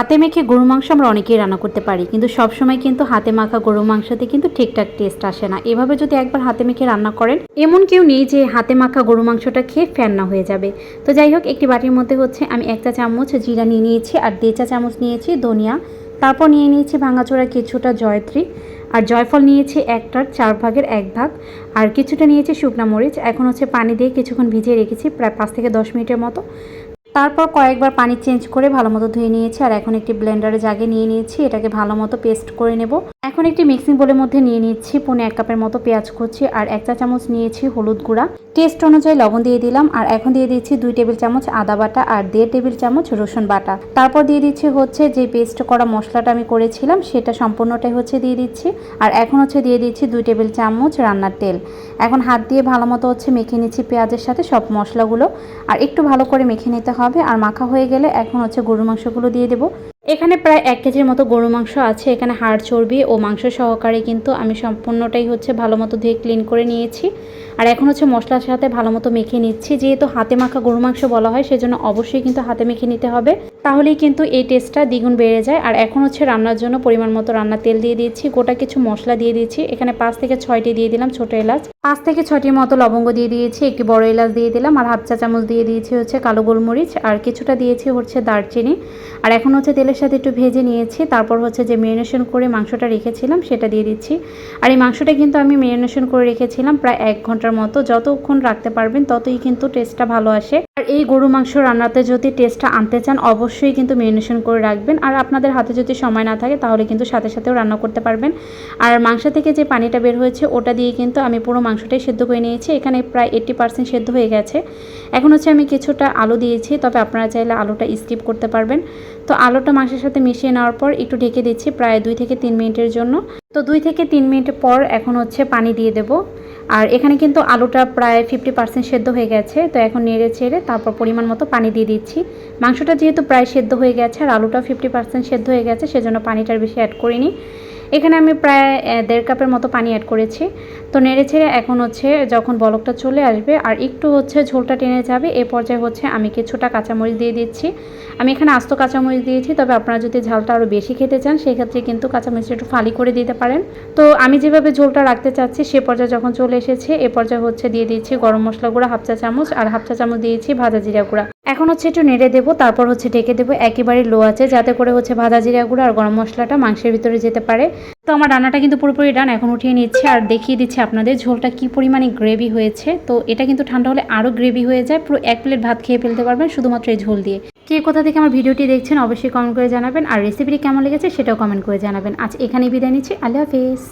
হাতে মেখে গরু মাংস আমরা অনেকেই রান্না করতে পারি, কিন্তু সব সময় কিন্তু হাতে মাখা গরু মাংসতে কিন্তু ঠিকঠাক টেস্ট আসে না। এভাবে যদি একবার হাতে মেখে রান্না করেন, এমন কেউ নেই যে হাতে মাখা গরু মাংসটা খেয়ে ফ্যান না হয়ে যাবে। তো যাই হোক, একটি বাটির মধ্যে হচ্ছে আমি এক চা চামচ জিরা নিয়ে নিয়েছি আর দেড় চা চামচ নিয়েছি ধনিয়া। তারপর নিয়ে নিয়েছি ভাঙাচোরা কিছুটা জয়ত্রী। আর জয়ফল নিয়েছি একটার চার ভাগের এক ভাগ। আর কিছুটা নিয়েছি শুকনা মরিচ। এখন হচ্ছে পানি দিয়ে কিছুক্ষণ ভিজিয়ে রেখেছি, প্রায় পাঁচ থেকে দশ মিনিটের মতো। তারপর কয়েকবার পানি চেঞ্জ করে ভালো মতো ধুয়ে নিয়েছি, আর এখন একটি ব্লেন্ডারে জাগে নিয়ে নিয়েছি, এটাকে ভালো মতো পেস্ট করে নেব। এখন একটি মিক্সিং বোলের মধ্যে নিয়ে নিচ্ছি পনে এক কাপের মতো পেঁয়াজ কুচি আর এক চা চামচ নিয়েছি হলুদ গুঁড়া। টেস্ট অনুযায়ী লবণ দিয়ে দিলাম, আর এখন দিয়ে দিচ্ছি দুই টেবিল চামচ আদা বাটা আর দেড় টেবিল চামচ রসুন বাটা। তারপর দিয়ে দিচ্ছি হচ্ছে যে পেস্ট করা মশলাটা আমি করেছিলাম, সেটা সম্পূর্ণটাই হচ্ছে দিয়ে দিচ্ছি, আর এখন হচ্ছে দিয়ে দিচ্ছি দুই টেবিল চামচ রান্নার তেল। এখন হাত দিয়ে ভালো মতো হচ্ছে মেখে নিচ্ছি পেঁয়াজের সাথে সব মশলাগুলো, আর একটু ভালো করে মেখে নিতে হবে। আর মাখা হয়ে গেলে এখন হচ্ছে গরুর মাংসগুলো দিয়ে দেবো। এখানে প্রায় এক কেজির মতো গরু মাংস আছে। এখানে হাড় চর্বি ও মাংস সহকারে কিন্তু আমি সম্পূর্ণটাই হচ্ছে ভালো মতো ধুয়ে ক্লিন করে নিয়েছি। আর এখন হচ্ছে মশলার সাথে ভালো মতো মেখে নিচ্ছি। যেহেতু হাতে মাখা গরু মাংস বলা হয়, সেজন্য অবশ্যই কিন্তু হাতে মেখে নিতে হবে। তাহলেই কিন্তু এই টেস্টটা দ্বিগুণ বেড়ে যায়। আর এখন হচ্ছে রান্নার জন্য পরিমাণ মতো রান্নার তেল দিয়ে দিয়েছি গোটা কিছু মশলা দিয়ে দিয়েছি এখানে পাঁচ থেকে ছয়টি দিয়ে দিলাম ছোটো এলাচ। পাঁচ থেকে ছয়টির মতো লবঙ্গ দিয়ে দিয়েছি। একটি বড় এলাচ দিয়ে দিলাম। আর হাফ চা চামচ দিয়ে দিয়েছি হচ্ছে কালো গোলমরিচ। আর কিছুটা দিয়েছি হচ্ছে দারচিনি। আর এখন হচ্ছে তেলের সাথে একটু ভেজে নিয়েছি, তারপর হচ্ছে যে ম্যারিনেশন করে মাংসটা রেখেছিলাম, সেটা দিয়ে দিচ্ছি। আর এই মাংসটা কিন্তু আমি ম্যারিনেশন করে রেখেছিলাম প্রায় এক ঘণ্টার মতো, যতক্ষণ রাখতে পারবেন ততই কিন্তু টেস্টটা ভালো আসে। আর এই গরু মাংস রান্নাতে যদি টেস্টটা আনতে চান, অবশ্যই কিন্তু ম্যারিনেশন করে রাখবেন। আর আপনাদের হাতে যদি সময় না থাকে, তাহলে কিন্তু সাথে সাথেও রান্না করতে পারবেন। আর মাংস থেকে যে পানিটা বের হয়েছে, ওটা দিয়ে কিন্তু আমি পুরো মাংসটাই সেদ্ধ করে নিয়েছি। এখানে প্রায় এইট্টি পার্সেন্ট সেদ্ধ হয়ে গেছে। এখন হচ্ছে আমি কিছুটা আলু দিয়েছি, তবে আপনারা চাইলে আলুটা স্কিপ করতে পারবেন। তো আলুটা মাংসের সাথে মিশিয়ে নেওয়ার পর একটু ঢেকে দিচ্ছি প্রায় দুই থেকে তিন মিনিটের জন্য। তো দুই থেকে তিন মিনিট পর এখন হচ্ছে পানি দিয়ে দেব। আর এখানে কিন্তু আলুটা প্রায় ফিফটি পার্সেন্ট সেদ্ধ হয়ে গেছে, তো এখন নেড়ে চেড়ে তারপর পরিমাণ মতো পানি দিয়ে দিচ্ছি। মাংসটা যেহেতু প্রায় সেদ্ধ হয়ে গেছে আর আলুটা ফিফটি পার্সেন্ট সেদ্ধ হয়ে গেছে, সেজন্য পানিটার বেশি অ্যাড করিনি। এখানে আমি প্রায় দেড় কাপের মতো পানি অ্যাড করেছি। তো নেড়ে ছেড়ে এখন হচ্ছে যখন বলকটা চলে আসবে, আর একটু হচ্ছে ঝোলটা টেনে যাবে, এ পর্যায়ে হচ্ছে আমি কিছুটা কাঁচামরিচ দিয়ে দিচ্ছি। আমি এখানে আস্ত কাঁচামরিচ দিয়েছি, তবে আপনারা যদি ঝালটা আরও বেশি খেতে চান, সেক্ষেত্রে কিন্তু কাঁচামরিচটা একটু ফালি করে দিতে পারেন। তো আমি যেভাবে ঝোলটা রাখতে চাচ্ছি, সে পর্যায়ে যখন চলে এসেছে, এ পর্যায়ে হচ্ছে দিয়ে দিচ্ছি গরম মশলা গুঁড়া, হাফ চা চামচ, আর হাফ চা চামচ দিয়েছি ভাজা জিরা গুঁড়া। এখন হচ্ছে একটু নেড়ে দেবো, তারপর হচ্ছে ঢেকে দেবো, একেবারে লো আছে, যাতে করে হচ্ছে ভাজা জিরা গুঁড়া আর গরম মশলাটা মাংসের ভিতরে যেতে পারে। তো আমার রান্নাটা কিন্তু পুরোপুরি ডান এখন উঠিয়ে নিচ্ছে আর দেখিয়ে দিচ্ছি আপনাদের ঝোলটা কি পরিমাণে গ্রেভি হয়েছে। তো এটা কিন্তু ঠান্ডা হলে আরও গ্রেভি হয়ে যায়, পুরো এক প্লেট ভাত খেয়ে ফেলতে পারবেন শুধুমাত্র এই ঝোল দিয়ে। কে কোথা থেকে আমার ভিডিওটি দেখছেন অবশ্যই কমেন্ট করে জানাবেন, আর রেসিপিটি কেমন লেগেছে সেটাও কমেন্ট করে জানাবেন। আজ এখানেই বিদায় নিচ্ছি, আল্লাহ হাফেজ।